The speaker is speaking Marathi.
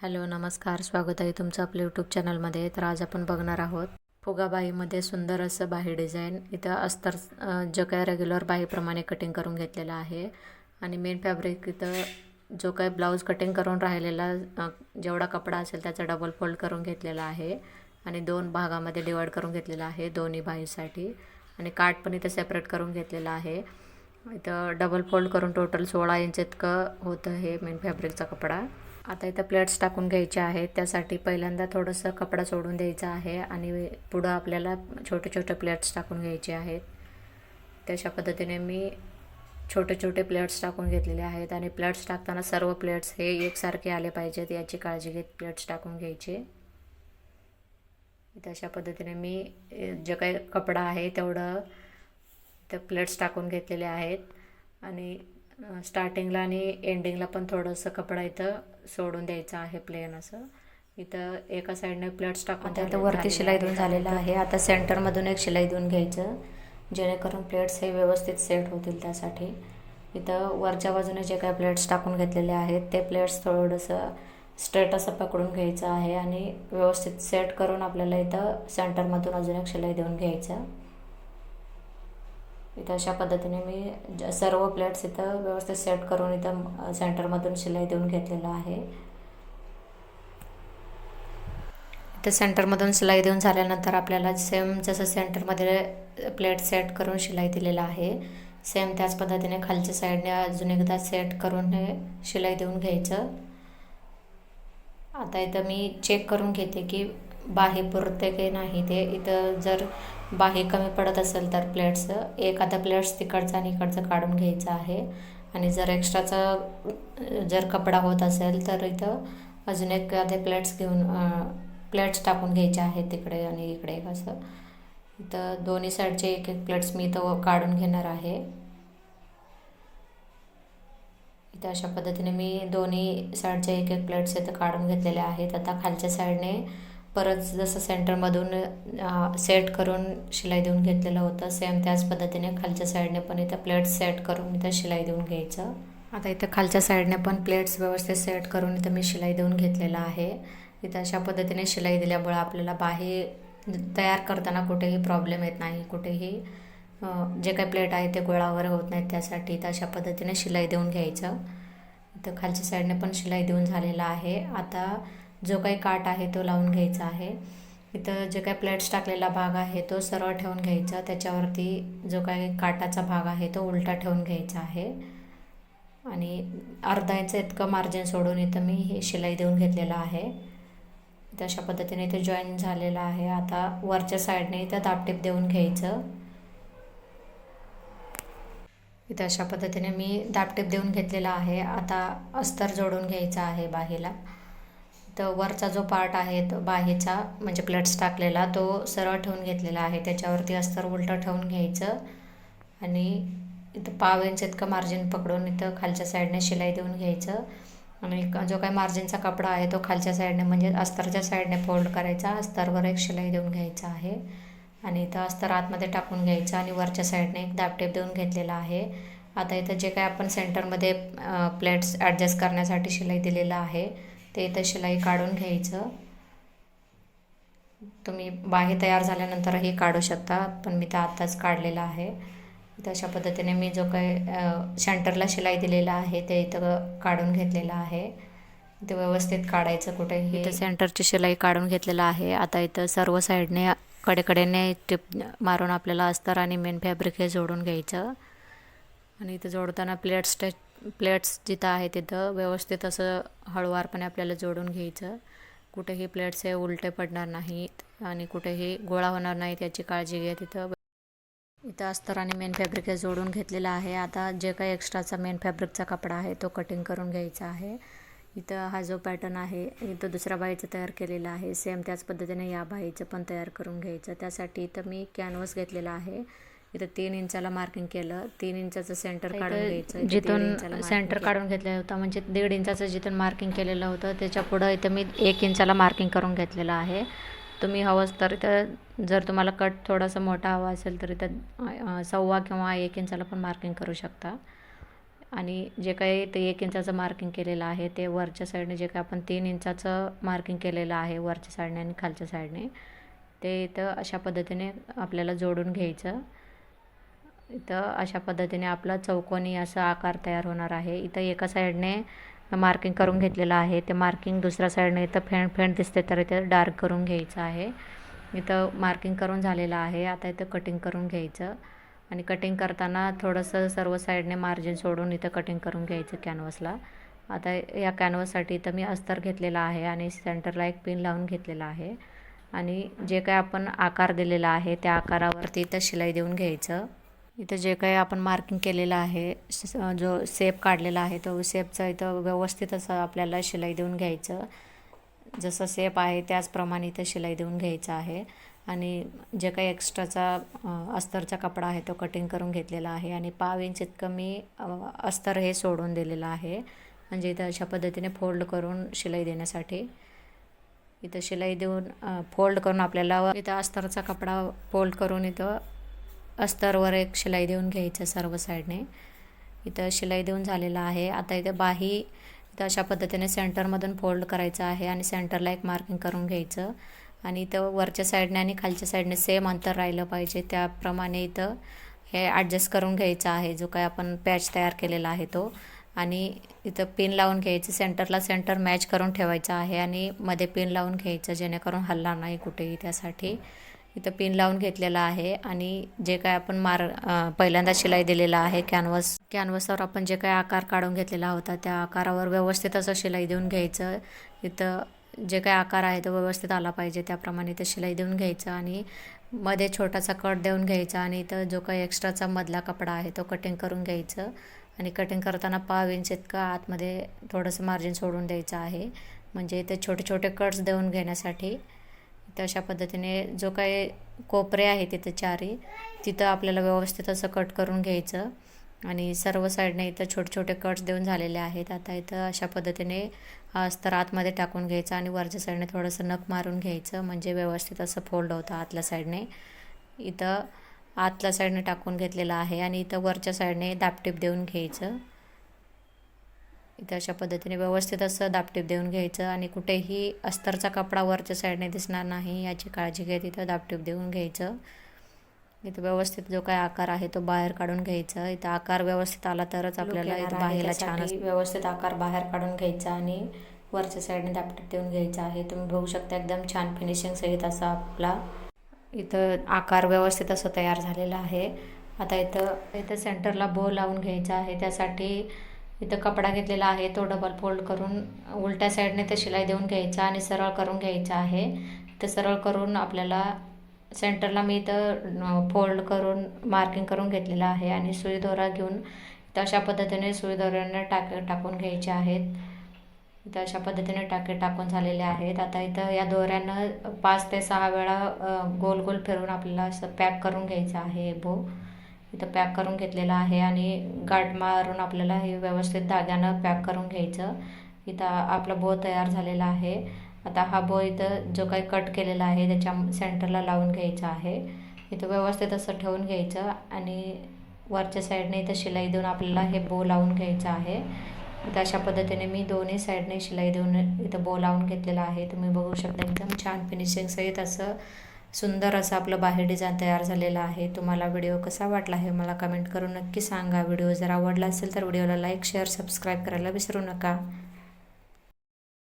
हॅलो नमस्कार. स्वागत आहे तुमचं आपल्या यूट्यूब चॅनलमध्ये तर आज आपण बघणार आहोत फुगाबाईमध्ये सुंदर असं बाही डिझाईन. इथं अस्तर जो काय रेग्युलर बाहीप्रमाणे कटिंग करून घेतलेला आहे. आणि मेन फॅब्रिक इथं जो काय ब्लाऊज कटिंग करून राहिलेला जेवढा कपडा असेल त्याचा डबल फोल्ड करून घेतलेला आहे. आणि दोन भागामध्ये डिवाईड करून घेतलेला आहे दोन्ही बाहीसाठी. आणि काठ पण इथं सेपरेट करून घेतलेला आहे. इथं डबल फोल्ड करून टोटल सोळा इंच इतकं होतं हे मेन फॅब्रिकचा कपडा. आता इथं प्लेट्स टाकून घ्यायचे आहेत. त्यासाठी पहिल्यांदा थोडंसं कपडा सोडून द्यायचा आहे आणि पुढं आपल्याला छोटे छोटे प्लेट्स टाकून घ्यायचे आहेत. तशा पद्धतीने मी छोटे छोटे प्लेट्स टाकून घेतलेले आहेत आणि प्लेट्स टाकताना सर्व प्लेट्स हे एकसारखे आले पाहिजेत याची काळजी घेत प्लेट्स टाकून घ्यायचे. तशा अशा पद्धतीने मी जे काही कपडा आहे तेवढं त्या प्लेट्स टाकून घेतलेले आहेत. आणि स्टार्टिंगला आणि एंडिंगला पण थोडंसं कपडा इथं सोडून द्यायचं आहे प्लेन असं. इथं एका साईडने प्लेट्स टाकून आता वरती शिलाई. देऊन झालेलं आहे. आता सेंटरमधून एक शिलाई देऊन घ्यायचं. जेणेकरून प्लेट्स हे व्यवस्थित सेट होतील त्यासाठी. इथं वरच्या बाजूने जे काही प्लेट्स टाकून घेतलेले आहेत ते प्लेट्स थोडंसं स्ट्रेट असं पकडून घ्यायचं आहे आणि व्यवस्थित सेट करून आपल्याला इथं सेंटरमधून अजून एक शिलाई देऊन घ्यायचं. इथं अशा पद्धतीने मी ज- सर्व प्लेट्स इथं व्यवस्थित सेट करून इथं सेंटरमधून शिलाई देऊन घेतलेलं आहे. इथं सेंटरमधून शिलाई देऊन झाल्यानंतर आपल्याला सेम जसं सेंटरमध्ये प्लेट सेट करून शिलाई दिलेला आहे सेम त्याच पद्धतीने खालच्या साईडने अजून एकदा सेट करून हे शिलाई देऊन घ्यायचं. आता इथं मी चेक करून घेते की बाही पुरते की नाही ते. इथं जर बाही कमी पडत असेल तर प्लेट्सचं एखादा प्लेट्स तिकडचं आणि इकडचं काढून घ्यायचं आहे. आणि जर एक्स्ट्राचं जर कपडा होत असेल तर इथं अजून एक ते प्लेट्स घेऊन प्लेट्स टाकून घ्यायचे आहेत तिकडे आणि इकडे एक असं. इथं दोन्ही साईडचे एक एक प्लेट्स मी इथं काढून घेणार आहे. इथं अशा पद्धतीने मी दोन्ही साईडचे एक एक प्लेट्स इथं काढून घेतलेले आहेत. आता खालच्या साईडने परत जसं सेंटरमधून सेट करून शिलाई देऊन घेतलेलं होतं सेम त्याच पद्धतीने खालच्या साईडने पण इथं प्लेट्स सेट करून इथं शिलाई देऊन घ्यायचं. आता इथं खालच्या साईडने पण प्लेट्स व्यवस्थित सेट करून इथं मी शिलाई देऊन घेतलेलं आहे. इथं अशा पद्धतीने शिलाई दिल्यामुळं आपल्याला बाहेर तयार करताना कुठेही प्रॉब्लेम येत नाही कुठेही जे काही प्लेट आहे ते गोळा वगैरे होत नाहीत त्यासाठी इथं अशा पद्धतीने शिलाई देऊन घ्यायचं. इथं खालच्या साईडने पण शिलाई देऊन झालेला आहे. आता जो काही काट आहे तो लावून घ्यायचा आहे. इथं जे काही प्लेट्स टाकलेला भाग आहे तो सरळ ठेवून घ्यायचा. त्याच्यावरती जो काही काटाचा भाग आहे तो उलटा ठेवून घ्यायचा आहे. आणि अर्धा इंच इतकं मार्जिन सोडून इथं मी हे शिलाई देऊन घेतलेलं आहे. इथं अशा पद्धतीने इथे जॉईन झालेलं आहे. आता वरच्या साईडने इथं दापटीप देऊन घ्यायचं. इथं अशा पद्धतीने मी दापटीप देऊन घेतलेला आहे. आता अस्तर जोडून घ्यायचा आहे बाहेला. तर वरचा जो पार्ट आहे तो म्हणजे प्लेट्स टाकलेला तो सरळ ठेवून घेतलेला आहे. त्याच्यावरती अस्तर उलटं ठेवून घ्यायचं आणि इथं पाव इंच इतकं मार्जिन पकडून इथं खालच्या साईडने शिलाई देऊन घ्यायचं. आणि जो काही मार्जिनचा कपडा आहे तो खालच्या साईडने म्हणजे अस्तरच्या साईडने फोल्ड करायचा. अस्तरवर एक शिलाई देऊन घ्यायचा आहे. आणि इथं अस्तर आतमध्ये टाकून घ्यायचं आणि वरच्या साईडने एक दाबटेप देऊन घेतलेला आहे. आता इथं जे काही आपण सेंटरमध्ये प्लेट्स ॲडजस्ट करण्यासाठी शिलाई दिलेलं आहे ते इथं शिलाई काढून घ्यायचं. तुम्ही बाहे तयार झाल्यानंतरही काढू शकता पण मी तर आत्ताच काढलेलं आहे. इथं अशा पद्धतीने मी जो काही सेंटरला शिलाई दिलेला आहे ते इथं काढून घेतलेलं आहे. ते व्यवस्थित काढायचं कुठेही. इथं सेंटरची शिलाई काढून घेतलेलं आहे. आता इथं सर्व साईडने कडेकडेने टिप मारून आपल्याला अस्तर आणि मेन फॅब्रिक हे जोडून घ्यायचं. आणि इथं जोडताना प्लेट्स टच प्लेट्स जिथं आहे तिथं व्यवस्थित असं हळूवारपणे आपल्याला जोडून घ्यायचं. कुठेही प्लेट्स हे उलटे पडणार नाहीत आणि कुठेही गोळा होणार नाहीत याची काळजी घ्या तिथं. इथं अस्तर आणि मेन फॅब्रिक हे जोडून घेतलेलं आहे. आता जे काही एक्स्ट्राचा मेन फॅब्रिकचा कपडा आहे तो कटिंग करून घ्यायचा आहे. इथं हा जो पॅटर्न आहे इथं दुसऱ्या बाईचं तयार केलेला आहे. सेम त्याच पद्धतीने या बाईचं पण तयार करून घ्यायचं. त्यासाठी इथं मी कॅनव्हस घेतलेला आहे. इथं तीन इंचाला मार्किंग केलं. तीन इंचाचं सेंटर काढून घ्यायचं. जिथून सेंटर. काढून घेतलेलं होतं. म्हणजे दीड इंचाचं जिथून मार्किंग केलेलं होतं त्याच्या पुढं इथं मी एक इंचाला मार्किंग करून घेतलेलं आहे. तुम्ही हवंच तर इथं जर तुम्हाला कट थोडासा मोठा हवा असेल तर इथं सव्वा किंवा एक इंचाला पण मार्किंग करू शकता. आणि जे काही ते एक इंचाचं मार्किंग केलेलं आहे ते वरच्या साईडने जे काही आपण तीन इंचाचं मार्किंग केलेलं आहे वरच्या साईडने आणि खालच्या साईडने ते इथं अशा पद्धतीने आपल्याला जोडून घ्यायचं. इथं अशा पद्धतीने आपला चौकोनी असा आकार तयार होणार आहे. इथं एका साईडने मार्किंग करून घेतलेलं आहे. ते मार्किंग दुसऱ्या साईडने इथं फेंड फेंड दिसते तर इथं डार्क करून घ्यायचं आहे. इथं मार्किंग करून झालेलं आहे. आता इथं कटिंग करून घ्यायचं. आणि कटिंग करताना थोडंसं सर्व साईडने मार्जिन सोडून इथं कटिंग करून घ्यायचं कॅनव्हसला आता या कॅनव्हससाठी इथं मी अस्तर घेतलेला आहे आणि सेंटरला एक पिन लावून घेतलेला आहे. आणि जे काय आपण आकार दिलेला आहे त्या आकारावरती इथं शिलाई देऊन घ्यायचं. इथं जे काही आपण मार्किंग केलेलं आहे जो सेप काढलेला आहे तो सेपचा इथं व्यवस्थित असं आपल्याला शिलाई देऊन घ्यायचं. जसं सेप आहे त्याचप्रमाणे इथं शिलाई देऊन घ्यायचं आहे. आणि जे काही एक्स्ट्राचा अस्तरचा कपडा आहे तो कटिंग करून घेतलेला आहे. आणि पाव इंच इतकं मी अस्तर हे सोडून दिलेलं आहे. म्हणजे इथं अशा पद्धतीने फोल्ड करून शिलाई देण्यासाठी. इथं शिलाई देऊन फोल्ड करून आपल्याला इथं अस्तरचा कपडा फोल्ड करून इथं अस्तरवर एक शिलाई देऊन घ्यायचं सर्व साईडने. इथं शिलाई देऊन झालेलं आहे. आता इथं बाही इथं अशा पद्धतीने सेंटरमधून फोल्ड करायचं आहे आणि सेंटरला एक मार्किंग करून घ्यायचं. आणि इथं वरच्या साईडने आणि खालच्या साईडने सेम अंतर राहिलं पाहिजे. त्याप्रमाणे इथं हे ॲडजस्ट करून घ्यायचं आहे. जो काय आपण पॅच तयार केलेला आहे तो. आणि इथं पिन लावून घ्यायचं. सेंटरला सेंटर मॅच करून ठेवायचं आहे आणि मध्ये पिन लावून घ्यायचं जेणेकरून हलणार नाही कुठेही त्यासाठी. इथं पिन लावून घेतलेला आहे आणि जे काय आपण मार पहिल्यांदा शिलाई दिलेला आहे कॅनव्हस कॅनव्हसवर आपण जे काय आकार काढून घेतलेला होता त्या आकारावर व्यवस्थित असं शिलाई देऊन घ्यायचं. इथं जे काय आकार आहे तो व्यवस्थित आला पाहिजे त्याप्रमाणे इथं शिलाई देऊन घ्यायचं आणि मध्ये छोटासा कट देऊन घ्यायचा आणि इथं जो काही एक्स्ट्राचा मधला कपडा आहे तो कटिंग करून घ्यायचं आणि कटिंग करताना पाव इंच इतका आतमध्ये थोडंसं मार्जिन सोडून द्यायचं आहे. म्हणजे इथे छोटे छोटे कट्स देऊन घेण्यासाठी तर अशा पद्धतीने जो काही कोपरे आहे तिथं चारी तिथं आपल्याला व्यवस्थित असं कट करून घ्यायचं. आणि सर्व साईडने इथं छोटे छोटे कट्स देऊन झालेले आहेत. आता इथं अशा पद्धतीने अस्तर आतमध्ये टाकून घ्यायचं आणि वरच्या साईडने थोडंसं नख मारून घ्यायचं. म्हणजे व्यवस्थित असं फोल्ड होतं आतल्या साईडने. इथं आतल्या साईडने टाकून घेतलेलं आहे आणि इथं वरच्या साईडने दापटीप देऊन घ्यायचं. इथं अशा पद्धतीने व्यवस्थित असं दापटीप देऊन घ्यायचं आणि कुठेही अस्तरचा कपडा वरच्या साईडने दिसणार नाही याची काळजी घेत इथं दापटीप देऊन घ्यायचं. इथं व्यवस्थित जो काय आकार आहे तो बाहेर काढून घ्यायचा. इथं आकार व्यवस्थित आला तरच आपल्याला इथं बाहेरला छान व्यवस्थित आकार बाहेर काढून घ्यायचा आणि वरच्या साईडने दापटीप देऊन घ्यायचा आहे. तुम्ही बघू शकता एकदम छान फिनिशिंग सहित असा आपला इथं आकार व्यवस्थित असं तयार झालेला आहे. आता इथं इथं सेंटरला बो लावून घ्यायचा आहे. त्यासाठी इथं कपडा घेतलेला आहे तो डबल फोल्ड करून उलट्या साईडने ते शिलाई देऊन घ्यायचा आणि सरळ करून घ्यायचा आहे. ते सरळ करून आपल्याला सेंटरला मी इथं फोल्ड करून मार्किंग करून घेतलेलं आहे आणि सुई दोरा घेऊन इथं अशा पद्धतीने सुई दोऱ्यांना टाके टाकून घ्यायचे आहेत. इथं अशा पद्धतीने टाके टाकून झालेले आहेत. आता इथं या दोऱ्यानं पाच ते सहा वेळा गोल गोल फिरवून आपल्याला असं पॅक करून घ्यायचं आहे बो इथं पॅक करून घेतलेलं आहे आणि गाठ मारून आपल्याला हे व्यवस्थित धाग्यानं पॅक करून घ्यायचं. इथं आपला बो तयार झालेला आहे. आता हा बो इथं जो काही कट केलेला आहे त्याच्या सेंटरला लावून घ्यायचा आहे. इथं व्यवस्थित असं ठेवून घ्यायचं आणि वरच्या साईडने इथं शिलाई देऊन आपल्याला हे बो लावून घ्यायचं आहे. इथं अशा पद्धतीने मी दोन्ही साईडने शिलाई देऊन इथं बो लावून घेतलेला आहे. तुम्ही बघू शकता एकदम छान फिनिशिंगसहित असं सुंदर असं आपलं बाहेर डिझाईन तयार झालेलं आहे. तुम्हाला व्हिडिओ कसा वाटला हे मला कमेंट करून नक्की सांगा. व्हिडिओ जर आवडला असेल तर व्हिडिओला लाईक शेअर सबस्क्राईब करायला विसरू नका.